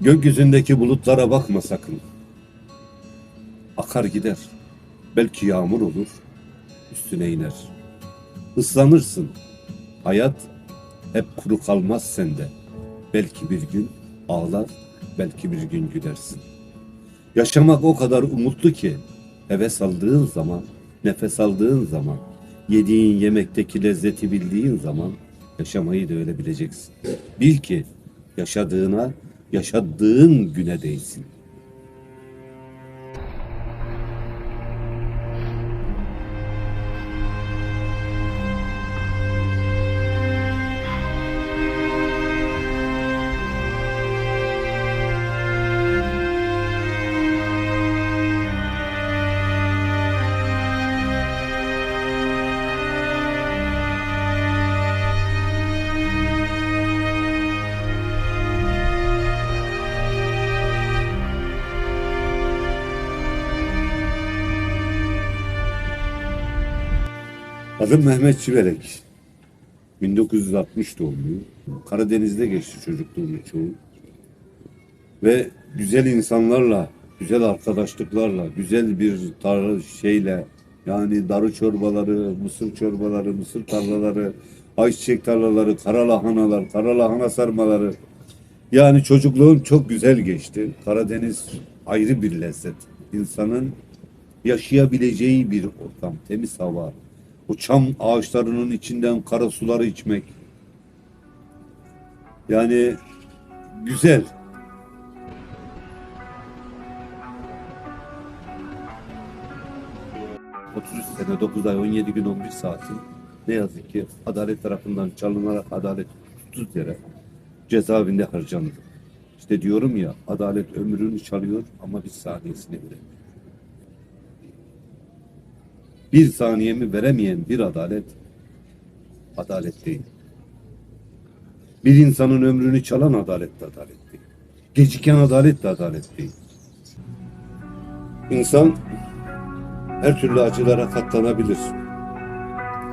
Gökyüzündeki bulutlara bakma sakın. Akar gider. Belki yağmur olur, üstüne iner. Islanırsın. Hayat hep kuru kalmaz sende. Belki bir gün ağlar, belki bir gün gülersin. Yaşamak o kadar umutlu ki heves aldığın zaman, nefes aldığın zaman, yediğin yemekteki lezzeti bildiğin zaman yaşamayı da öyle bileceksin. Bil ki yaşadığına, yaşadığın güne değsin. Adım Mehmet Çivelek. 1960 doğumluyum. Karadeniz'de geçti çocukluğumun çoğu. Ve güzel insanlarla, güzel arkadaşlıklarla, güzel bir tar şeyle yani darı çorbaları, mısır çorbaları, mısır tarlaları, ayçiçek tarlaları, kara lahanalar, kara lahana sarmaları. Yani çocukluğum çok güzel geçti. Karadeniz ayrı bir lezzet. İnsanın yaşayabileceği bir ortam, temiz hava, o çam ağaçlarının içinden kara suları içmek. Yani güzel. ...33 sene 9 ay 17 gün 11 saatin... ...ne yazık ki adalet tarafından çalınarak adalet tutsuz yere... ...cezaevinde harcandı. İşte diyorum ya adalet ömrünü çalıyor ama bir saniyesini veremiyor. Bir saniyemi veremeyen bir adalet adalet değil. Bir insanın ömrünü çalan adalet de adalet değil. Geciken adalet de adalet değil. İnsan her türlü acılara katlanabilir.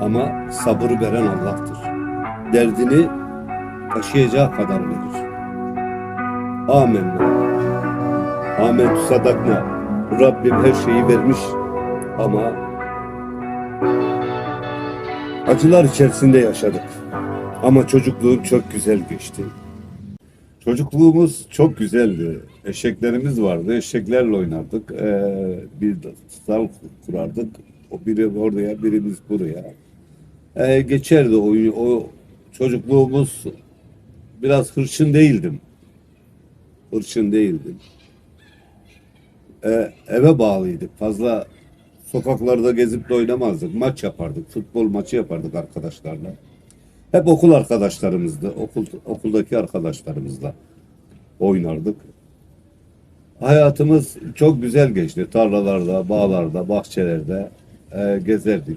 Ama sabır veren Allah'tır. Derdini taşıyacağı kadar verir. Amenna. Amentü sadakna. Rabbim her şeyi vermiş ama Acılar içerisinde yaşadık. Ama çocukluğum çok güzel geçti. Çocukluğumuz çok güzeldi. Eşeklerimiz vardı. Eşeklerle oynardık. Ee, bir dal kurardık. O biri oraya, birimiz buraya. Ee, geçerdi oyun. O çocukluğumuz biraz hırçın değildim. Hırçın değildim. Ee, eve bağlıydık. Fazla Sokaklarda gezip de oynamazdık. Maç yapardık. Futbol maçı yapardık arkadaşlarla. Hep okul arkadaşlarımızdı. Okul, okuldaki arkadaşlarımızla oynardık. Hayatımız çok güzel geçti. Tarlalarda, bağlarda, bahçelerde e, gezerdik.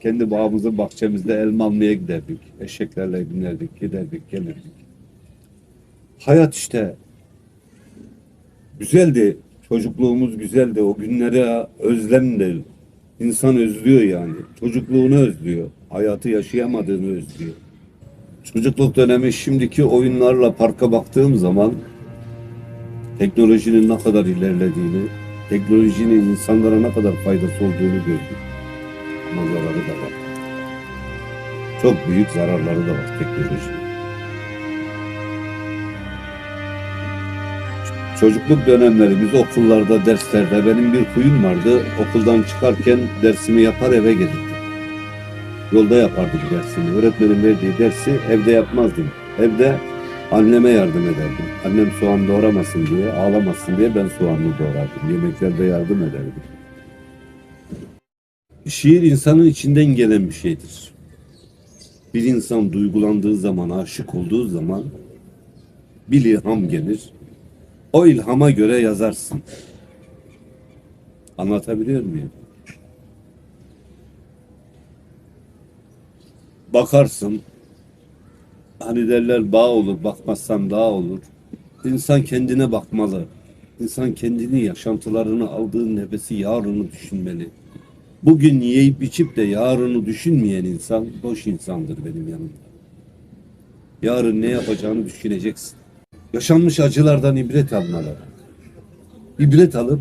Kendi bağımızın bahçemizde elma almaya giderdik. Eşeklerle binerdik, giderdik, gelirdik. Hayat işte güzeldi. Çocukluğumuz güzeldi. O günlere özlemle insan özlüyor yani. Çocukluğunu özlüyor. Hayatı yaşayamadığını özlüyor. Çocukluk dönemi şimdiki oyunlarla parka baktığım zaman teknolojinin ne kadar ilerlediğini, teknolojinin insanlara ne kadar faydası olduğunu gördüm. Ama zararı da var. Çok büyük zararları da var teknolojinin. Çocukluk dönemlerimiz okullarda, derslerde benim bir huyum vardı. Okuldan çıkarken dersimi yapar eve gelirdim. Yolda yapardım dersimi. Öğretmenin verdiği dersi evde yapmazdım. Evde anneme yardım ederdim. Annem soğan doğramasın diye, ağlamasın diye ben soğanlı doğrardım. Yemeklerde yardım ederdim. Şiir insanın içinden gelen bir şeydir. Bir insan duygulandığı zaman, aşık olduğu zaman bir ilham gelir. O ilhama göre yazarsın. Anlatabiliyor muyum? Bakarsın. Hani derler bağ olur, bakmazsan dağ olur. İnsan kendine bakmalı. İnsan kendini, yaşantılarını, aldığı nefesi, yarını düşünmeli. Bugün yiyip içip de yarını düşünmeyen insan boş insandır benim yanımda. Yarın ne yapacağını düşüneceksin. Yaşanmış acılardan ibret almaları. İbret alıp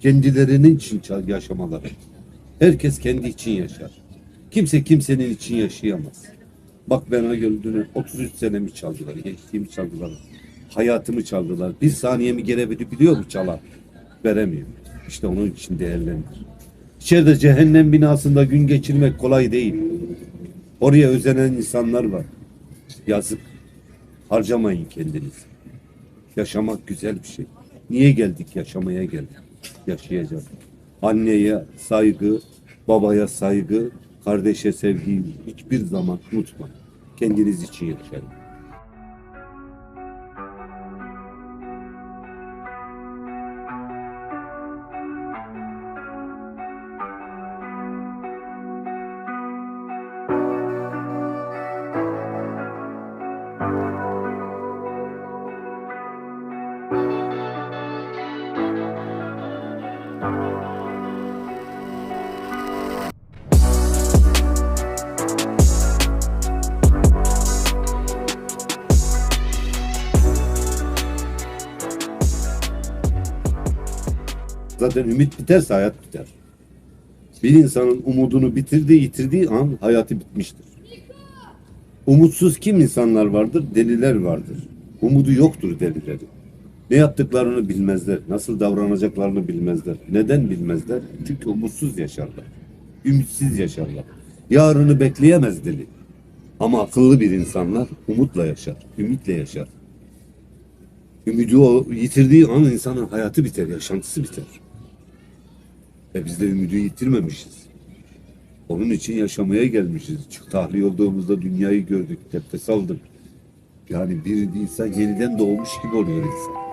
kendilerinin için yaşamaları. Herkes kendi için yaşar. Kimse kimsenin için yaşayamaz. Bak bana gördüğünü 33 senemi çaldılar, gençliğimi çaldılar. Hayatımı çaldılar. Bir saniyemi geri biliyor mu çalar? Veremiyor. İşte onun için değerlendir. İçeride cehennem binasında gün geçirmek kolay değil. Oraya özenen insanlar var. Yazık. Harcamayın kendinizi. Yaşamak güzel bir şey. Niye geldik? Yaşamaya geldik. Yaşayacağız. Anneye saygı, babaya saygı, kardeşe sevgiyi hiçbir zaman unutma. Kendiniz için yaşayın. Zaten ümit biterse hayat biter. Bir insanın umudunu bitirdiği, yitirdiği an hayatı bitmiştir. Umutsuz kim insanlar vardır? Deliler vardır. Umudu yoktur delilerin. Ne yaptıklarını bilmezler. Nasıl davranacaklarını bilmezler. Neden bilmezler? Çünkü umutsuz yaşarlar. Ümitsiz yaşarlar. Yarını bekleyemez deli. Ama akıllı bir insanlar umutla yaşar. Ümitle yaşar. Ümidi o yitirdiği an insanın hayatı biter, yaşantısı biter. Ve biz de ümidi yitirmemişiz. Onun için yaşamaya gelmişiz. Tahliye olduğumuzda dünyayı gördük, nefes aldık. Yani bir insan yeniden doğmuş gibi oluyor insan.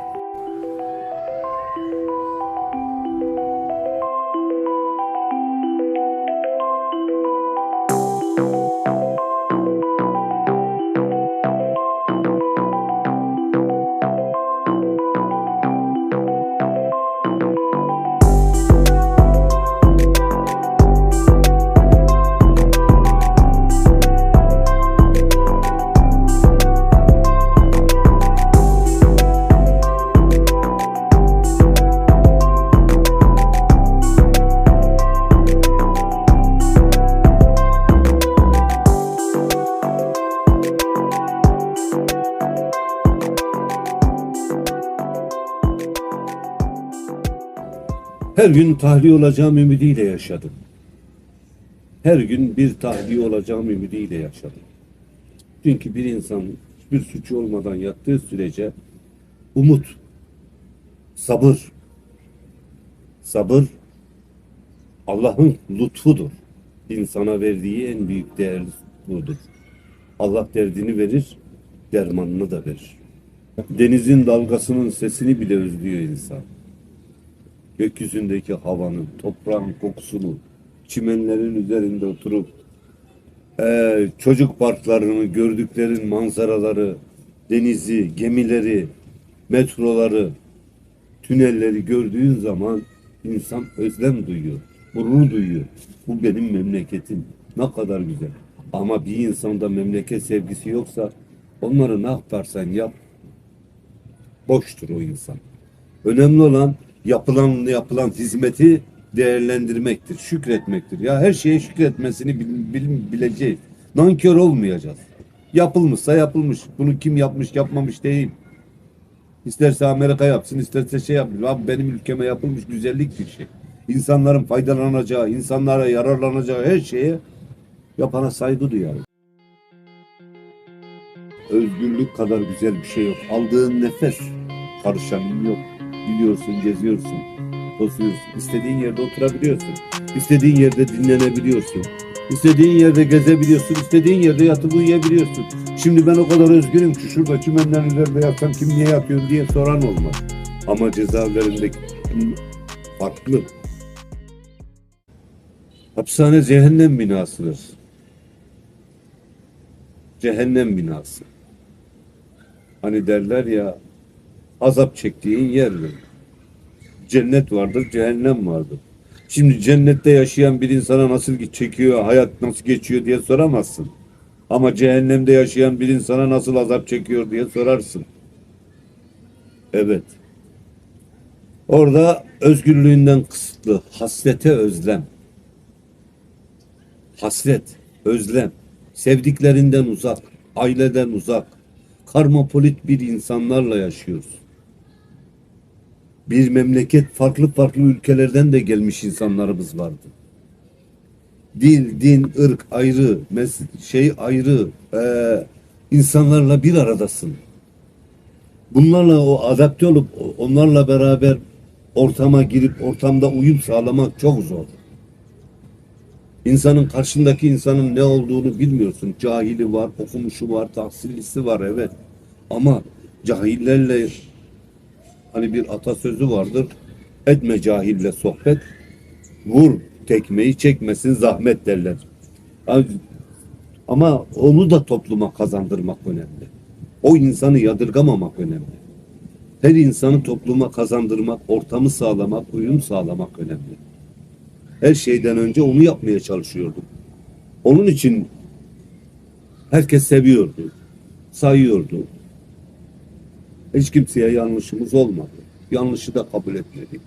Her gün tahliye olacağım ümidiyle yaşadım. Her gün bir tahliye olacağım ümidiyle yaşadım. Çünkü bir insan bir suçu olmadan yattığı sürece umut, sabır, sabır Allah'ın lütfudur. İnsana verdiği en büyük değer budur. Allah derdini verir, dermanını da verir. Denizin dalgasının sesini bile özlüyor insan gökyüzündeki havanın, toprağın kokusunu, çimenlerin üzerinde oturup eee, çocuk parklarını, gördüklerin manzaraları, denizi, gemileri, metroları, tünelleri gördüğün zaman insan özlem duyuyor, gurur duyuyor. Bu benim memleketim. Ne kadar güzel. Ama bir insanda memleket sevgisi yoksa onları ne yaparsan yap boştur o insan. Önemli olan yapılan yapılan hizmeti değerlendirmektir, şükretmektir. Ya her şeye şükretmesini bil- bil- bileceğiz. Nankör olmayacağız. Yapılmışsa yapılmış. Bunu kim yapmış yapmamış değil. İsterse Amerika yapsın, isterse şey yapsın. Abi benim ülkeme yapılmış güzellik bir şey. İnsanların faydalanacağı, insanlara yararlanacağı her şeye yapana saygı duyarım. Özgürlük kadar güzel bir şey yok. Aldığın nefes karışanın yok. Gidiyorsun, geziyorsun, tozuyorsun. İstediğin yerde oturabiliyorsun. İstediğin yerde dinlenebiliyorsun. İstediğin yerde gezebiliyorsun. İstediğin yerde yatıp uyuyabiliyorsun. Şimdi ben o kadar özgürüm ki şurada çimenlerin üzerinde yatsam kim niye yatıyor diye soran olmaz. Ama cezaevlerindeki farklı. Hapishane cehennem binasıdır. Cehennem binası. Hani derler ya azap çektiğin yerdir. Cennet vardır, cehennem vardır. Şimdi cennette yaşayan bir insana nasıl çekiyor, hayat nasıl geçiyor diye soramazsın. Ama cehennemde yaşayan bir insana nasıl azap çekiyor diye sorarsın. Evet. Orada özgürlüğünden kısıtlı, hasrete özlem. Hasret, özlem, sevdiklerinden uzak, aileden uzak, karmapolit bir insanlarla yaşıyoruz. Bir memleket farklı farklı ülkelerden de gelmiş insanlarımız vardı. Dil, din, ırk ayrı, mes- şey ayrı, eee, insanlarla bir aradasın. Bunlarla o adapte olup onlarla beraber ortama girip ortamda uyum sağlamak çok zor. İnsanın karşındaki insanın ne olduğunu bilmiyorsun. Cahili var, okumuşu var, tahsillisi var evet. Ama cahillerle hani bir atasözü vardır. Etme cahille sohbet. Vur tekmeyi çekmesin zahmet derler. Yani- Ama onu da topluma kazandırmak önemli. O insanı yadırgamamak önemli. Her insanı topluma kazandırmak, ortamı sağlamak, uyum sağlamak önemli. Her şeyden önce onu yapmaya çalışıyordum. Onun için herkes seviyordu, sayıyordu. Hiç kimseye yanlışımız olmadı. Yanlışı da kabul etmedik.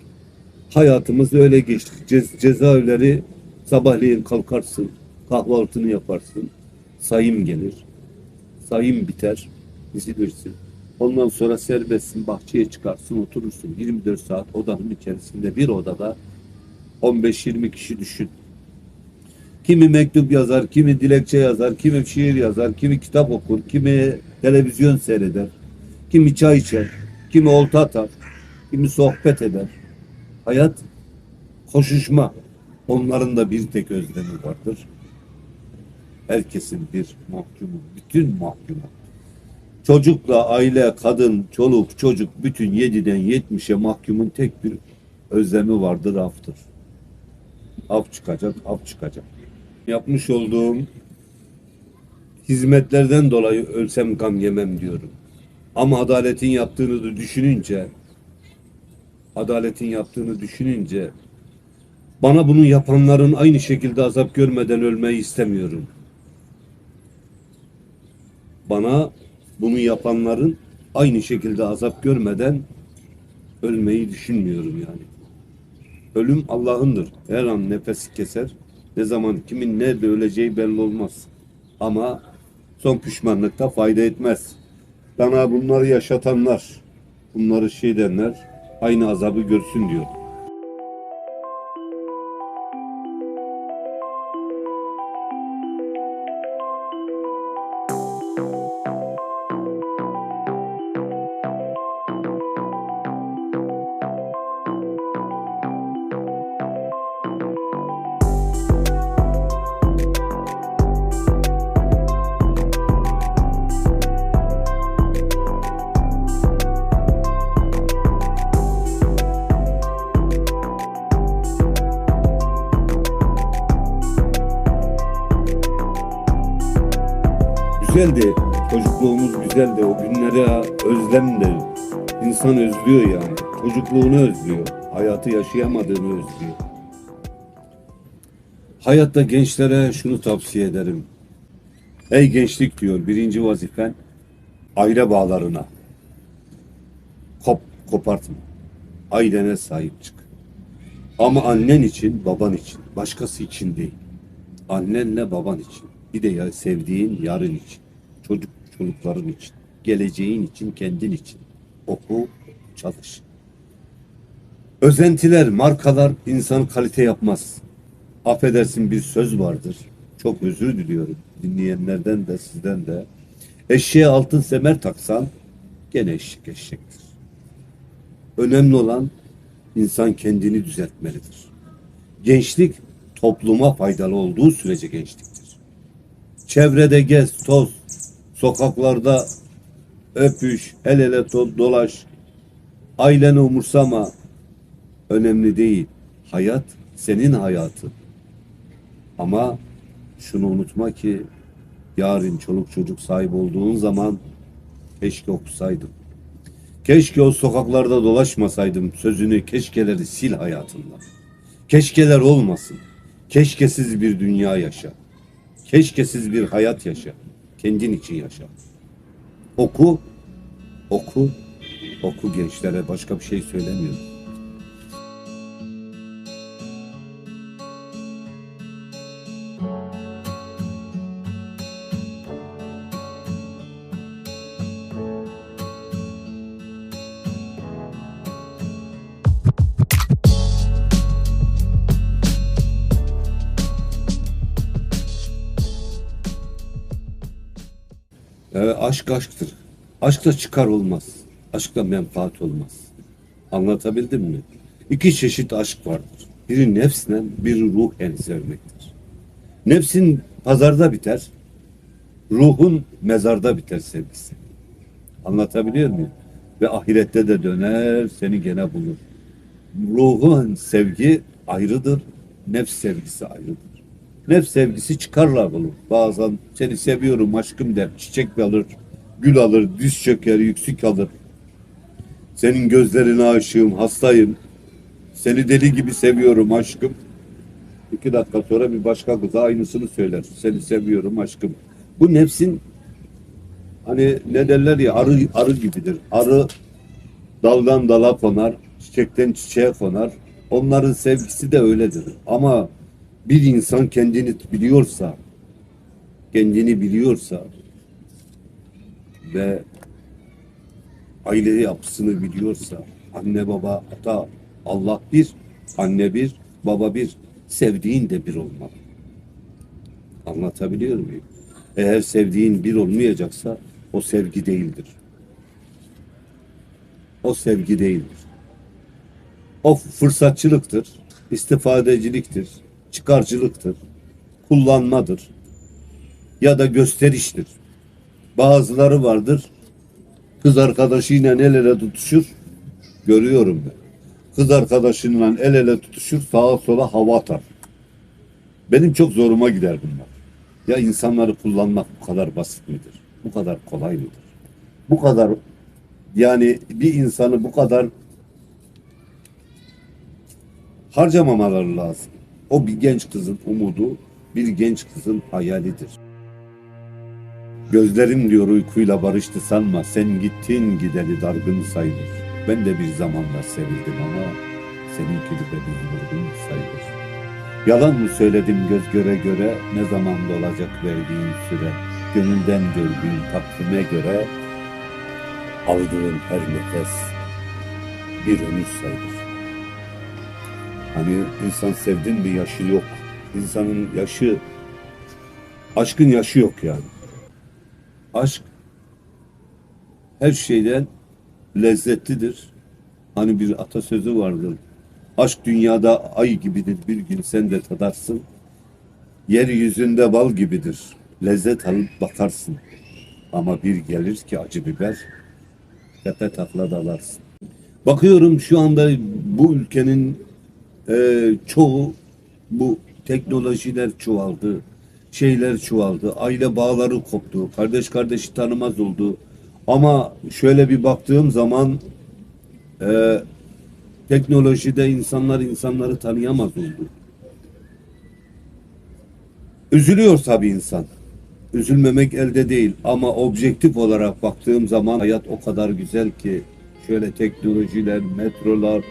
Hayatımız öyle geçti. Ce- cezaevleri sabahleyin kalkarsın, kahvaltını yaparsın, sayım gelir. Sayım biter, dizilirsin. Ondan sonra serbestsin, bahçeye çıkarsın, oturursun. 24 saat odanın içerisinde bir odada 15-20 kişi düşün. Kimi mektup yazar, kimi dilekçe yazar, kimi şiir yazar, kimi kitap okur, kimi televizyon seyreder, kimi çay içer, kimi olta atar, kimi sohbet eder. Hayat koşuşma. Onların da bir tek özlemi vardır. Herkesin bir mahkumu, bütün mahkumu. Çocukla aile, kadın, çoluk, çocuk bütün 7'den 70'e mahkumun tek bir özlemi vardır aftır. Af çıkacak, af çıkacak. Yapmış olduğum hizmetlerden dolayı ölsem gam yemem diyorum. Ama adaletin yaptığını da düşününce adaletin yaptığını düşününce bana bunu yapanların aynı şekilde azap görmeden ölmeyi istemiyorum. Bana bunu yapanların aynı şekilde azap görmeden ölmeyi düşünmüyorum yani. Ölüm Allah'ındır. Her an nefesi keser. Ne zaman kimin nerede öleceği belli olmaz. Ama son pişmanlıkta fayda etmez. Bana bunları yaşatanlar, bunları şey edenler aynı azabı görsün diyor. Güzeldi. Çocukluğumuz güzeldi. O günlere özlem de insan özlüyor yani. Çocukluğunu özlüyor. Hayatı yaşayamadığını özlüyor. Hayatta gençlere şunu tavsiye ederim. Ey gençlik diyor birinci vazifen aile bağlarına kop kopartma. Ailene sahip çık. Ama annen için, baban için, başkası için değil. Annenle baban için. Bir de ya sevdiğin yarın için. Çocuk çocukların için. Geleceğin için, kendin için. Oku, çalış. Özentiler, markalar insanı kalite yapmaz. Affedersin bir söz vardır. Çok özür diliyorum. Dinleyenlerden de sizden de. Eşeğe altın semer taksan gene eşek eşektir. Önemli olan insan kendini düzeltmelidir. Gençlik topluma faydalı olduğu sürece gençliktir. Çevrede gez, toz, sokaklarda öpüş, el ele dolaş, aileni umursama. Önemli değil. Hayat senin hayatın. Ama şunu unutma ki yarın çoluk çocuk sahip olduğun zaman keşke okusaydım. Keşke o sokaklarda dolaşmasaydım sözünü keşkeleri sil hayatından. Keşkeler olmasın. Keşkesiz bir dünya yaşa. Keşkesiz bir hayat yaşa. Kendin için yaşa. Oku, oku, Oku gençlere başka bir şey söylemiyorum. Ee, aşk aşktır. Aşkla çıkar olmaz. Aşkla menfaat olmaz. Anlatabildim mi? İki çeşit aşk vardır. Biri nefsle, biri ruhen sevmektir. Nefsin pazarda biter, ruhun mezarda biter sevgisi. Anlatabiliyor muyum? Ve ahirette de döner, seni gene bulur. Ruhun sevgi ayrıdır, nefs sevgisi ayrıdır. Nefs sevgisi çıkarla bulur. Bazen seni seviyorum aşkım der, çiçek alır, gül alır, düz çöker, yüksük alır. Senin gözlerine aşığım, hastayım. Seni deli gibi seviyorum aşkım. İki dakika sonra bir başka kıza aynısını söyler. Seni seviyorum aşkım. Bu nefsin hani ne derler ya arı, arı gibidir. Arı daldan dala konar, çiçekten çiçeğe konar. Onların sevgisi de öyledir. Ama bir insan kendini biliyorsa, kendini biliyorsa ve aile yapısını biliyorsa, anne baba ata Allah bir, anne bir, baba bir, sevdiğin de bir olmalı. Anlatabiliyor muyum? Eğer sevdiğin bir olmayacaksa o sevgi değildir. O sevgi değildir. O fırsatçılıktır, istifadeciliktir, çıkarcılıktır, kullanmadır ya da gösteriştir. Bazıları vardır, kız arkadaşıyla el ele tutuşur, görüyorum ben. Kız arkadaşıyla el ele tutuşur, sağa sola hava atar. Benim çok zoruma gider bunlar. Ya insanları kullanmak bu kadar basit midir? Bu kadar kolay mıdır? Bu kadar yani bir insanı bu kadar harcamamaları lazım. O bir genç kızın umudu, bir genç kızın hayalidir. Gözlerim diyor uykuyla barıştı sanma, sen gittin gideli dargın sayılır. Ben de bir zamanlar sevildim ama seninki de beni vurgun sayılır. Yalan mı söyledim göz göre göre, ne zaman dolacak verdiğin süre, gönülden gördüğün takvime göre, aldığın her nefes bir ömür sayılır. Hani insan sevdin mi yaşı yok. İnsanın yaşı, aşkın yaşı yok yani. Aşk her şeyden lezzetlidir. Hani bir atasözü vardır. Aşk dünyada ay gibidir bir gün sen de tadarsın. Yeryüzünde bal gibidir. Lezzet alıp bakarsın. Ama bir gelir ki acı biber tepe takla dalarsın. Bakıyorum şu anda bu ülkenin e, çoğu bu teknolojiler çoğaldı. Şeyler çoğaldı. Aile bağları koptu. Kardeş kardeşi tanımaz oldu. Ama şöyle bir baktığım zaman e, teknolojide insanlar insanları tanıyamaz oldu. Üzülüyor tabii insan. Üzülmemek elde değil ama objektif olarak baktığım zaman hayat o kadar güzel ki şöyle teknolojiler, metrolar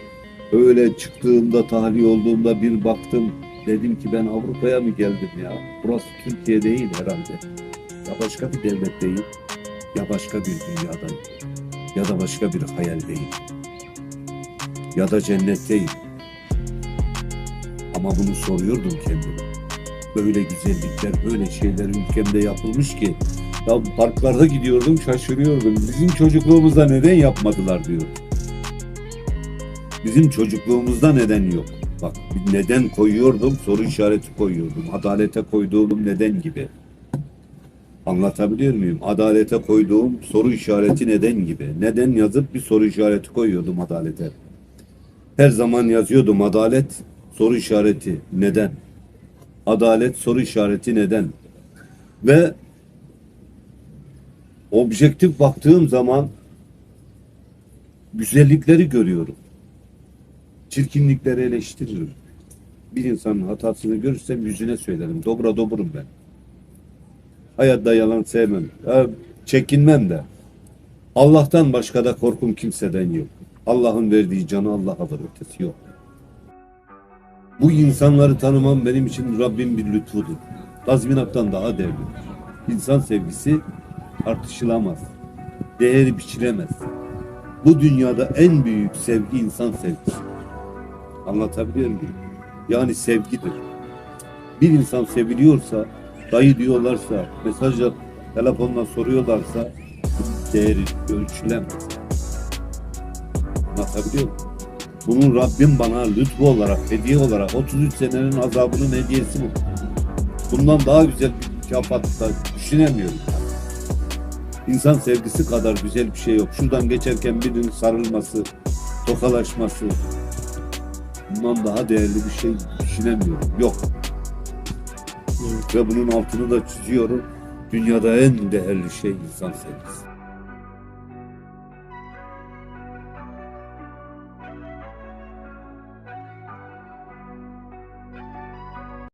öyle çıktığımda tahliye olduğumda bir baktım dedim ki ben Avrupa'ya mı geldim ya? Burası Türkiye değil herhalde. Ya başka bir devlet değil. Ya başka bir dünyadayım. Ya da başka bir hayal değil. Ya da cennetteyim. Ama bunu soruyordum kendime. Böyle güzellikler, böyle şeyler ülkemde yapılmış ki ya parklarda gidiyordum şaşırıyordum. Bizim çocukluğumuzda neden yapmadılar diyor. Bizim çocukluğumuzda neden yok? Bak neden koyuyordum, soru işareti koyuyordum. Adalete koyduğum neden gibi. Anlatabiliyor muyum? Adalete koyduğum soru işareti neden gibi. Neden yazıp bir soru işareti koyuyordum adalete. Her zaman yazıyordum adalet soru işareti neden. Adalet soru işareti neden. Ve objektif baktığım zaman güzellikleri görüyorum. Çirkinlikleri eleştiririm. Bir insanın hatasını görürsem yüzüne söylerim. Dobra dobrum ben. Hayatta yalan sevmem. Ya, çekinmem de. Allah'tan başka da korkum kimseden yok. Allah'ın verdiği canı Allah'a alır ötesi yok. Bu insanları tanımam benim için Rabbim bir lütfudur. Tazminattan daha değerli. İnsan sevgisi tartışılamaz. Değeri biçilemez. Bu dünyada en büyük sevgi insan sevgisi. Anlatabiliyor muyum? Yani sevgidir. Bir insan seviliyorsa, dayı diyorlarsa, mesajla, telefonla soruyorlarsa değeri ölçülemez. Anlatabiliyor muyum? Bunun Rabbim bana lütfu olarak, hediye olarak 33 senenin azabının hediyesi bu. Bundan daha güzel bir mükafat da düşünemiyorum. İnsan sevgisi kadar güzel bir şey yok. Şuradan geçerken birinin sarılması, tokalaşması, bundan daha değerli bir şey düşünemiyorum. Yok. Evet. Ve bunun altını da çiziyorum. Dünyada en değerli şey insan sevgisi.